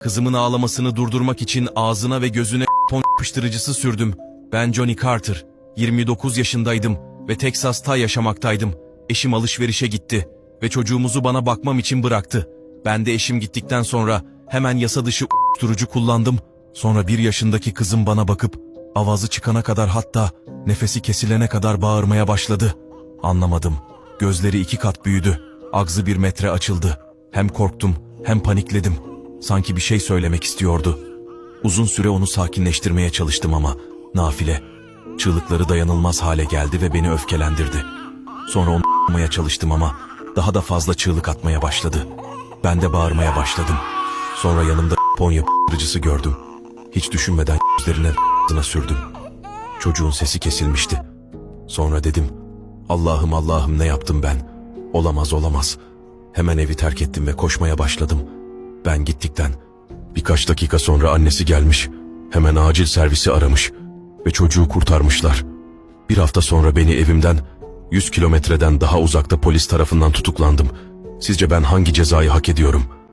Kızımın ağlamasını durdurmak için ağzına ve gözüne ton yapıştırıcısı sürdüm. Ben Johnny Carter. 29 yaşındaydım ve Teksas'ta yaşamaktaydım. Eşim alışverişe gitti ve çocuğumuzu bana bakmam için bıraktı. Ben de eşim gittikten sonra hemen yasa dışı uyuşturucu kullandım. Sonra bir yaşındaki kızım bana bakıp avazı çıkana kadar hatta nefesi kesilene kadar bağırmaya başladı. Anlamadım. Gözleri iki kat büyüdü. Ağzı bir metre açıldı. Hem korktum hem panikledim. Sanki bir şey söylemek istiyordu. Uzun süre onu sakinleştirmeye çalıştım ama nafile. Çığlıkları dayanılmaz hale geldi ve beni öfkelendirdi. Sonra onu a*maya çalıştım ama daha da fazla çığlık atmaya başladı. Ben de bağırmaya başladım. Sonra yanımda Ponya kırıcısı gördüm. Hiç düşünmeden gözlerine a**ına sürdüm. Çocuğun sesi kesilmişti. Sonra dedim, Allah'ım Allah'ım ne yaptım ben? Olamaz olamaz. Hemen evi terk ettim ve koşmaya başladım. Ben gittikten birkaç dakika sonra annesi gelmiş. Hemen acil servisi aramış ve çocuğu kurtarmışlar. Bir hafta sonra beni evimden 100 kilometreden daha uzakta polis tarafından tutuklandım. Sizce ben hangi cezayı hak ediyorum?